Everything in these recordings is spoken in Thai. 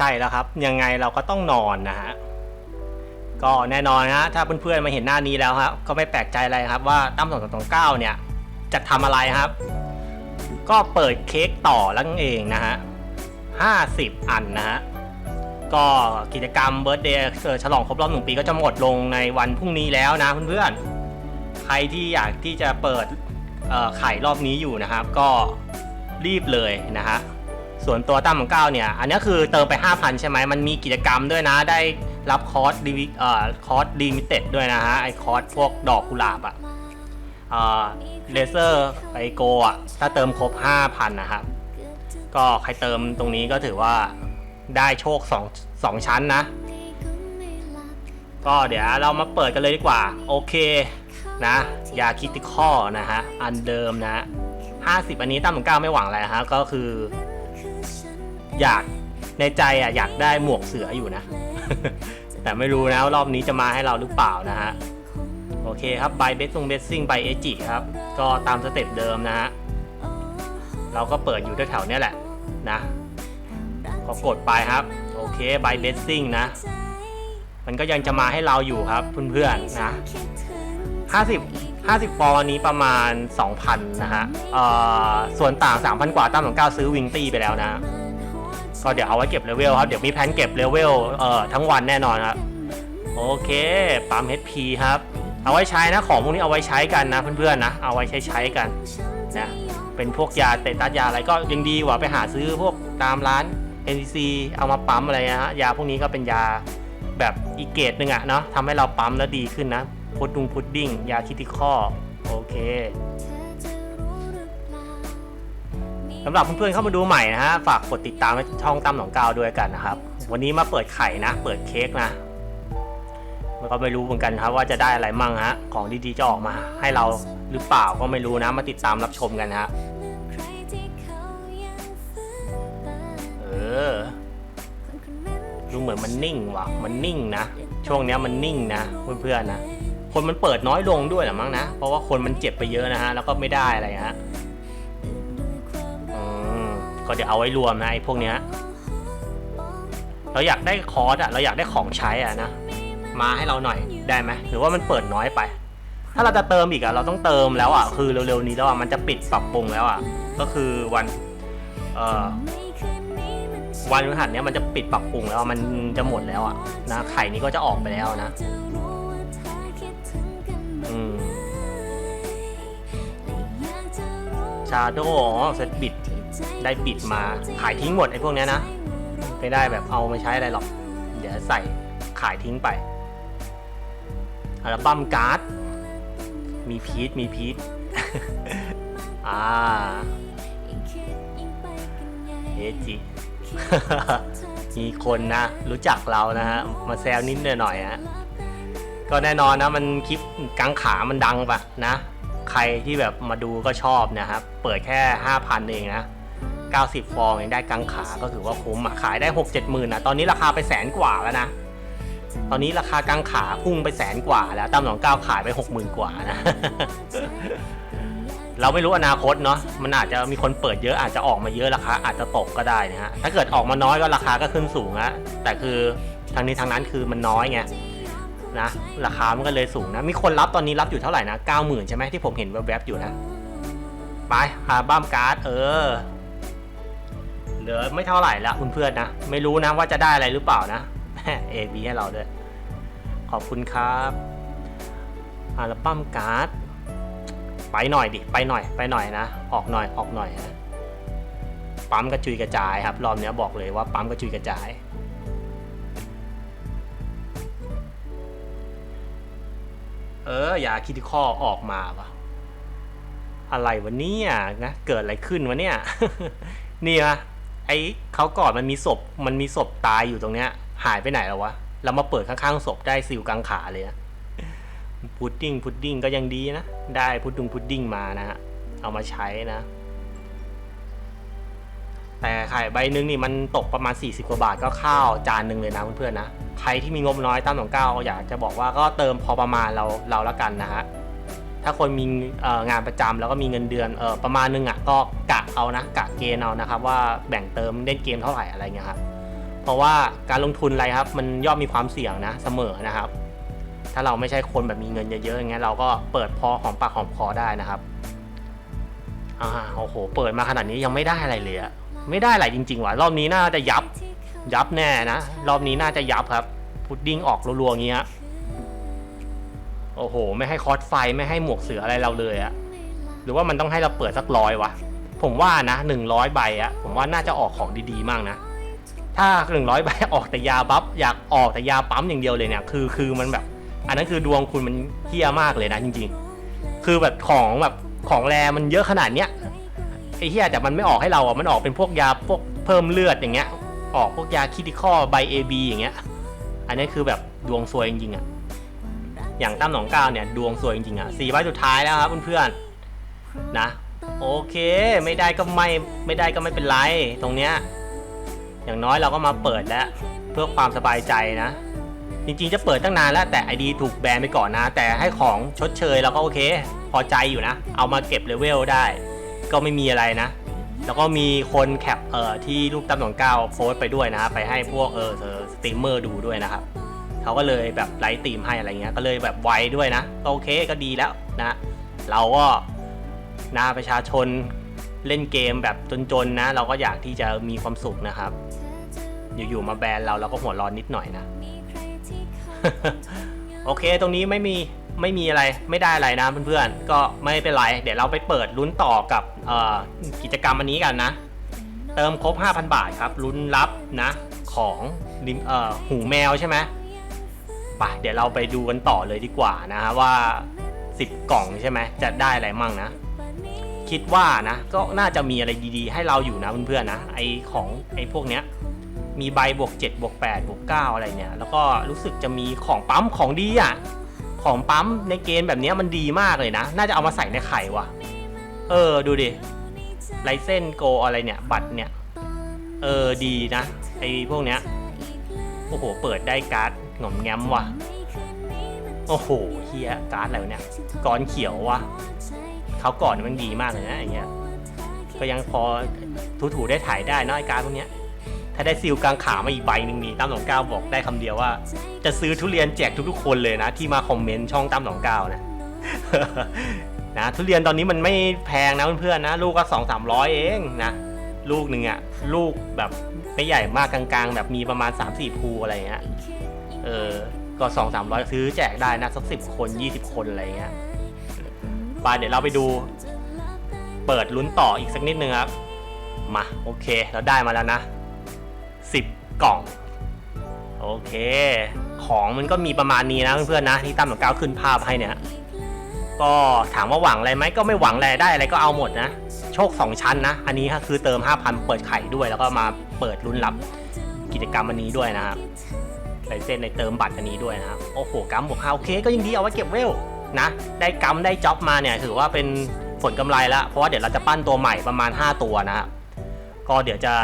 ช่แล้วครับ ยังไงเราก็ต้องนอนนะฮะก็แน่นอนนะถ้าเพื่อนๆมาเห็นหน้านี้แล้วครับก็ไม่แปลกใจอะไรครับว่าตั้มสองสองเก้าเนี่ยจะทำอะไรครับ ก็เปิดเค้กต่อแล้วเองนะฮะห้าสิบอันนะฮะก็กิจกรรมเบิร์ d เดย์ฉลองครบรอบหนึ่งปีก็จะหมดลงในวันพรุ่งนี้แล้วนะเพื่อนๆ ใครที่อยากที่จะเปิดไข่รอบนี้อยู่นะครับ ก็รีบเลยนะฮะ ส่วนตัวตั้มของเก้าเนี่ย อันนี้คือเติมไป 5,000 ใช่ไหม มันมีกิจกรรมด้วยนะ ได้รับคอร์สดีเอ่อคอร์สดีมิเต็ดด้วยนะฮะ ไอคอร์สพวกดอกกุหลาบอะเอ่อเลเซอร์ไอโกอะถ้าเติมครบ 5,000 นะครับ ก็ใครเติมตรงนี้ก็ถือว่าได้โชค 2 2 ชั้นนะ ก็เดี๋ยวเรามาเปิดกันเลยดีกว่า โอเคนะ ยาคิติคอนะฮะ อันเดิมนะ 50 อันนี้ตั้มหนึ่งเก้าไม่หวังอะไรฮะ ก็คือ อยากในใจอะอยากได้หมวกเสืออยู่นะ แต่ไม่รู้นะรอบนี้จะมาให้เราหรือเปล่านะฮะ โอเคครับใบเบสซงเบสซิ่งใบเอจิครับ ก็ตามสเต็ปเดิมนะฮะ เราก็เปิดอยู่แถวๆนี้แหละนะก็กดไปครับ โอเคใบเบสซิ่งนะ มันก็ยังจะมาให้เราอยู่ครับเพื่อนๆนะ50 50ฟอร์นี้ประมาณ 2,000 นะฮะเออส่วนต่าง 3,000 กว่าตั้มของก้าซื้อวิงตี้ไปแล้วนะ ก็เดี๋ยวเอาไว้เก็บเลเวลครับ เดี๋ยวมีแผนเก็บเลเวลเอ่อทั้งวันแน่นอนครับ โอเคปั๊ม HP ครับ เอาไว้ใช้นะของพวกนี้เอาไว้ใช้กันนะเพื่อนๆนะ เอาไว้ใช้ใช้กันนะเป็นพวกยาเตตัสยาอะไรก็ยังดีกว่าไปหาซื้อพวกตามร้าน NCC เอามาปั๊มอะไรนะฮะยาพวกนี้ก็เป็นยาแบบอีกเกรดหนึ่งอะเนาะทำให้เราปั๊มแล้วดีขึ้นนะพุดดุงพุดดิ้งยาคิติคอโอเค สำหรับเพื่อนๆเข้ามาดูใหม่นะฮะ ฝากกดติดตามช่องตั้มหนองกาวด้วยกันนะครับ วันนี้มาเปิดไข่นะ เปิดเค้กนะมันก็ไม่รู้เหมือนกันครับว่าจะได้อะไรมั่งฮะ ของดีๆจะออกมา ให้เราหรือเปล่าก็ไม่รู้นะ มาติดตามรับชมกันฮะ เออ ดูเหมือนมันนิ่งว่ะ มันนิ่งนะ ช่วงนี้มันนิ่งนะเพื่อนๆนะ คนมันเปิดน้อยลงด้วยหรือมั้งนะ เพราะว่าคนมันเจ็บไปเยอะนะฮะ แล้วก็ไม่ได้อะไรฮะ ก็เดี๋ยวเอาไว้รวมนะไอ้พวกเนี้ยเราอยากได้คอร์สอะเราอยากได้ของใช้อะนะมาให้เราหน่อยได้ไหมหรือว่ามันเปิดน้อยไป ถ้าเราจะเติมอีกอะเราต้องเติมแล้วอะคือเร็วๆนี้แล้วอะมันจะปิดปรับปรุงแล้วอะก็คือวันเอ่อวันพฤหัสเนี้ยมันจะปิดปรับปรุงแล้วมันจะหมดแล้วอะนะไข่นี้ก็จะออกไปแล้วนะอืมชาโดอ๋อเซตบิด ได้บิดมาขายทิ้งหมดไอ้พวกเนี้ยนะ ไม่ได้แบบเอามาใช้อะไรหรอก เดี๋ยวใส่ขายทิ้งไป อัลบั้มการ์ด มีพีทมีพีทอ่าเอจิ มีคนนะ รู้จักเรานะฮะ มาแซวนิดหน่อยๆฮะก็แน่นอนนะมันคลิปกังขามันดังปะนะ ใครที่แบบมาดูก็ชอบนะครับ เปิดแค่ 5,000 เองนะ 90 ฟองเองได้กังขาก็ถือว่าคุ้มอะขายได้ 6 7หมื่นนะตอนนี้ราคาไปแสนกว่าแล้วนะ ตอนนี้ราคากังขาพุ่งไปแสนกว่าแล้วตั้มหนองเก้าขายไป 60,000 กว่านะ เราไม่รู้อนาคตเนาะมันอาจจะมีคนเปิดเยอะอาจจะออกมาเยอะราคาอาจจะตกก็ได้นะฮะถ้าเกิดออกมาน้อยก็ราคาก็ขึ้นสูงฮะแต่คือทางนี้ทางนั้นคือมันน้อยไงนะราคามันก็เลยสูงนะ มีคนรับตอนนี้รับอยู่เท่าไหร่นะเก้าหมื่นใช่ไหมที่ผมเห็นแวบๆอยู่นะ ไปหาบ้ามการ์ด เออ เหลือไม่เท่าไหร่แล้วเพื่อนๆนะ ไม่รู้นะว่าจะได้อะไรหรือเปล่านะเอบีให้เราด้วย ขอบคุณครับอัลบั้มการ์ดไปหน่อยดิ ไปหน่อย ไปหน่อยนะ ออกหน่อย ออกหน่อยนะปั๊มกระจุยกระจายครับ รอบเนี้ยบอกเลยว่าปั๊มกระจุยกระจาย เออ อย่าคิดข้อออกมาวะอะไรวะเนี่ยนะ เกิดอะไรขึ้นวะเนี่ย นี่นะ ไอ้เขาก่อนมันมีศพมันมีศพตายอยู่ตรงเนี้ย หายไปไหนแล้ววะเรามาเปิดข้างๆศพได้ซิลกลางขาเลยนะพุดดิ้งพุดดิ้งก็ยังดีนะ ได้พุดดุงพุดดิ้งมานะฮะเอามาใช้นะ แต่ไข่ใบหนึงนี่มันตกประมาณ 40 กว่าบาทก็ข้าวจานหนึ่งเลยนะเพื่อนๆนะใครที่มีงบน้อยตั้มของเก้าอยากจะบอกว่าก็เติมพอประมาณเราเราล้วกันนะฮะ ถ้าคนมีงานประจำแล้วก็มีเงินเดือนออประมาณนึงอะก็กะเอานะกะเกณฑ์เอานะครับว่าแบ่งเติมเล่นเกมเท่าไหร่อะไรเงี้ยครับเพราะว่าการลงทุนอะไรครับมันย่อมมีความเสี่ยงนะเสมอนะครับ ถ้าเราไม่ใช่คนแบบมีเงินเยอะๆอย่างเงี้ยเราก็เปิดพอหอมปากหอมคอได้นะครับอ่าโอ้โห เปิดมาขนาดนี้ยังไม่ได้อะไรเลยอะไม่ได้อะไรจริงๆว่ะรอบนี้น่าจะยับ ยับแน่นะรอบนี้น่าจะยับครับพุดดิ้งออกรัวๆอย่างเงี้ย โอ้โห ไม่ให้คอร์สไฟไม่ให้หมวกเสืออะไรเราเลยอะหรือว่ามันต้องให้เราเปิดสักร้อยวะ ผมว่านะหนึ่งร้อยใบอะผมว่าน่าจะออกของดีๆมากนะ ถ้าหนึ่งร้อยใบออกแต่ยาบัฟอยากออกแต่ยาปั๊มอย่างเดียวเลยเนี่ย คือคือมันแบบ อันนั้นคือดวงคุณมันเฮี้ยมากเลยนะจริง ๆ คือแบบของแบบของแรมันเยอะขนาดเนี้ยไอ้เฮี้ยแต่มันไม่ออกให้เราอะมันออกเป็นพวกยาพวกเพิ่มเลือดอย่างเงี้ย ออกพวกยาคิติคอใบเอบีอย่างเงี้ย อันนี้คือแบบดวงซวยจริงๆอะ อย่างตั้มหนองก้าวเนี่ยดวงซวยจริงๆอะสี่ใบสุดท้ายแล้วครับเพื่อนๆนะ โอเค ไม่ได้ก็ไม่ไม่ได้ก็ไม่เป็นไรตรงเนี้ยอย่างน้อยเราก็มาเปิดแล้วเพื่อความสบายใจนะ จริงๆจะเปิดตั้งนานแล้วแต่ไอดีถูกแบนไปก่อนนะ แต่ให้ของชดเชยเราก็โอเค พอใจอยู่นะ เอามาเก็บเลเวลได้ ก็ไม่มีอะไรนะ แล้วก็มีคนแคปเอ่อที่รูปตั้มหนองก้าวโพสต์ไปด้วยนะ ไปให้พวกเออสตรีมเมอร์ดูด้วยนะครับ เขาก็เลยแบบไลฟ์ตีมให้อะไรเงี้ยก็เลยแบบไวด้วยนะก็โอเคก็ดีแล้วนะเราก็นะประชาชนเล่นเกมแบบจนๆนะ เราก็อยากที่จะมีความสุขนะครับ อยู่ๆมาแบนเราเราก็หัวร้อนนิดหน่อยนะ โอเคตรงนี้ไม่มีไม่มีอะไรไม่ได้อะไรนะเพื่อนๆก็ไม่เป็นไร เดี๋ยวเราไปเปิดลุ้นต่อกับกิจกรรมอันนี้กันนะ เติมครบ 5,000 บาทครับลุ้นรับนะของออหูแมวใช่ไหม ไปเดี๋ยวเราไปดูกันต่อเลยดีกว่านะฮะว่า 10 กล่องใช่ไหมจะได้อะไรมั่งนะ คิดว่านะ ก็น่าจะมีอะไรดีๆ ให้เราอยู่นะเพื่อนๆนะไอของไอพวกเนี้ยมีใบบวก7บวก8บวก9อะไรเนี่ย แล้วก็รู้สึกจะมีของปั๊มของดีอะของปั๊มในเกมแบบนี้มันดีมากเลยนะ น่าจะเอามาใส่ในไข่ว่ะ เออดูดิไลเซนโกอะไรเนี่ย บัตรเนี่ย เออดีนะ ไอพวกเนี้ย โอ้โห เปิดได้การ์ด หง่อมแง้มว่ะ โอ้โหเฮียการ์ดอะไรวะเนี่ยก้อนเขียวว่ะเขาก่อนมันดีมากเลยนะอย่างเงี้ยก็ยังพอถูๆได้ถ่ายได้นะไอการ์ดพวกเนี้ย ถ้าได้ซีลกลางขามาอีกใบหนึ่งนี่ตั้มหนองเก้าบอกได้คำเดียวว่า จะซื้อทุเรียนแจกทุกๆคนเลยนะ ที่มาคอมเมนต์ช่องตั้มหนองเก้านะนะทุเรียนตอนนี้มันไม่แพงนะเพื่อนๆนะ ลูกก็สองสามร้อยเองนะลูกหนึ่งอะลูกแบบไม่ใหญ่มากกลางๆ แบบมีประมาณ 3 4 ภูอะไรเงี้ย เออ ก็สองสามร้อยซื้อแจกได้นะสักสิบคน20คนอะไรเงี้ยไปเดี๋ยวเราไปดู เปิดลุ้นต่ออีกสักนิดนึงครับ มาโอเคเราได้มาแล้วนะ10กล่อง โอเค ของมันก็มีประมาณนี้นะเพื่อนๆนะที่ตั้มหนองก้าวขึ้นภาพให้เนี่ยก็ถามว่าหวังอะไรไหมก็ไม่หวังอะไรได้อะไรก็เอาหมดนะ โชค 2 ชั้นนะ อันนี้คือเติม 5,000 เปิดไข่ด้วย แล้วก็มาเปิดรุ่นรับกิจกรรมอันนี้ด้วยนะครับ ลายเส้นในเติมบัตรอันนี้ด้วยนะครับโอ้โหกัมบวกห้าโอเคก็ยังดีเอาไว้เก็บเวลนะ ได้กัมได้จ็อบมาเนี่ยถือว่าเป็นผลกำไรแล้ว เพราะว่าเดี๋ยวเราจะปั้นตัวใหม่ประมาณ 5 ตัวนะครับก็เดี๋ยวจะ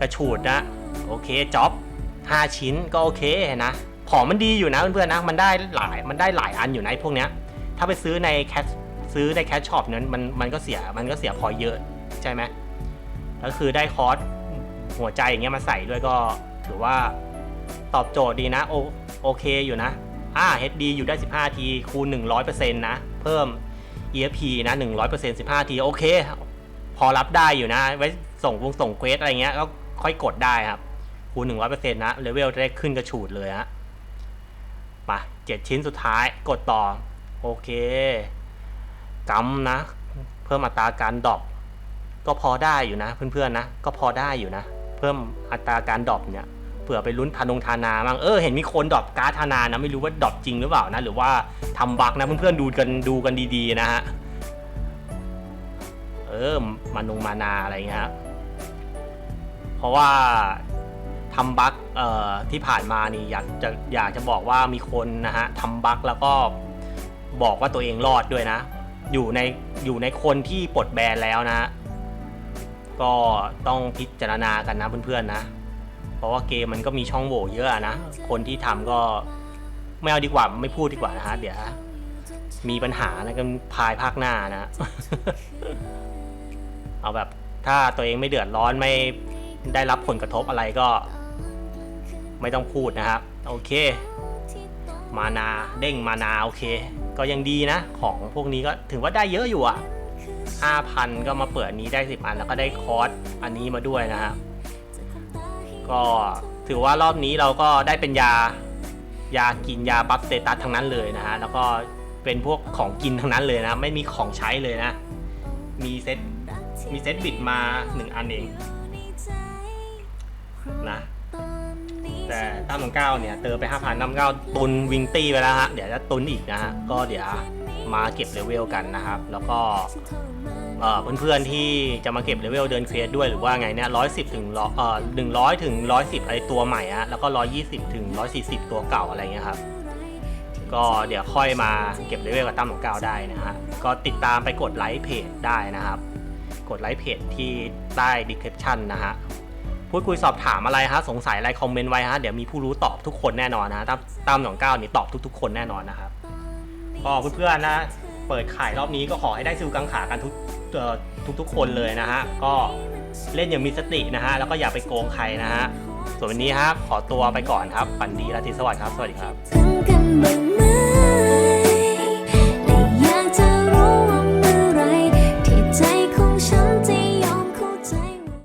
กระฉูดนะ โอเคจ็อบ5ชิ้นก็โอเคนะของมันดีอยู่นะเพื่อนๆนะมันได้หลายมันได้หลายอันอยู่ในพวกเนี้ยถ้าไปซื้อในแคชซื้อในแคชช็อปนั้นมันมันก็เสียมันก็เสียพอเยอะใช่ไหมก็คือได้คอร์สหัวใจอย่างเงี้ยมาใส่ด้วยก็ถือว่า ตอบโจทย์ดีนะโอโอเคอยู่นะอ่า HD อยู่ได้ 15 ทีคูณ 100%นะ เพิ่ม EFP นะ 100% 15 ที โอเค พอรับได้อยู่นะ ไว้ส่งวงส่งเควสอะไรเงี้ยก็ค่อยกดได้ครับ คูณ 100%นะเลเวลจะได้ขึ้นกระฉูดเลยฮะมาเจ็ดชิ้นสุดท้ายกดต่อ โอเคกำนะ เพิ่มอัตราการดรอปก็พอได้อยู่นะ เพื่อนๆนะ ก็พอได้อยู่นะ เพิ่มอัตราการดรอปเนี่ย ผื่อไปลุ้นทานงทานาบ้างเออเห็นมีคนดรอปการ์ดทานานะไม่รู้ว่าดรอปจริงหรือเปล่านะหรือว่าทำบั๊กนะเพื่อนๆดูกันดูกันดีๆนะฮะเออมานงมานาอะไรเงี้ยฮะเพราะว่าทำบั๊กเอ่อที่ผ่านมานี่อยากจะอยากจะบอกว่ามีคนนะฮะทำบั๊กแล้วก็บอกว่าตัวเองรอดด้วยนะ อยู่ในอยู่ในคนที่ปลดแบนแล้วนะ ก็ต้องพิจารณากันนะเพื่อนๆนะ เพราะว่าเกมมันก็มีช่องโหว่เยอะนะ คนที่ทำก็ไม่เอาดีกว่าไม่พูดดีกว่านะฮะเดี๋ยวมีปัญหานะกันภายภาคหน้านะ เอาแบบถ้าตัวเองไม่เดือดร้อนไม่ได้รับผลกระทบอะไรก็ ไม่ต้องพูดนะครับ โอเค มานาเด้งมานาโอเค ก็ยังดีนะ ของพวกนี้ก็ถือว่าได้เยอะอยู่อะ5,000 ก็มาเปิดนี้ได้ 10 อันแล้วก็ได้คอร์สอันนี้มาด้วยนะฮะ ก็ถือว่ารอบนี้เราก็ได้เป็นยายากินยาบัฟสเตตัสทั้งนั้นเลยนะฮะแล้วก็เป็นพวกของกินทั้งนั้นเลยนะ ไม่มีของใช้เลยนะ มีเซตมีเซตบิดมา1อันเองนะแต่ตั้มเก้าเนี่ยเติมไป5,000ตั้มเก้าตุนวิงตี้ไปแล้วฮะเดี๋ยวจะตุนอีกนะฮะก็เดี๋ยวมาเก็บเลเวลกันนะครับ แล้วก็ เอ่อเพื่อนๆที่จะมาเก็บเลเวลเดินเควสด้วยหรือว่าไงเนี่ยร้อยสิบถึงร้อยเอ่อหนึ่งร้อยถึงร้อยสิบไอตัวใหม่ฮะแล้วก็ร้อยยี่สิบถึงร้อยสี่สิบตัวเก่าอะไรเงี้ยครับก็เดี๋ยวค่อยมาเก็บเลเวลกับตั้มของเก้าได้นะฮะก็ติดตามไปกดไลค์เพจได้นะครับ กดไลค์เพจที่ใต้ description นะฮะพูดคุยสอบถามอะไรฮะสงสัยอะไรคอมเมนต์ไว้ฮะเดี๋ยวมีผู้รู้ตอบทุกคนแน่นอนนะฮะตามตามหนองเก้านี่ตอบทุก ๆ คนแน่นอนนะครับก็เพื่อนๆนะเปิดขายรอบนี้ก็ขอให้ได้ซิลกังขากันทุก ทุกๆ คนเลยนะฮะ ก็เล่นอย่างมีสตินะฮะ แล้วก็อย่าไปโกงใครนะฮะ ส่วนวันนี้ฮะ ขอตัวไปก่อนครับ ฝันดีราตรีสวัสดิ์ครับ สวัสดีครับ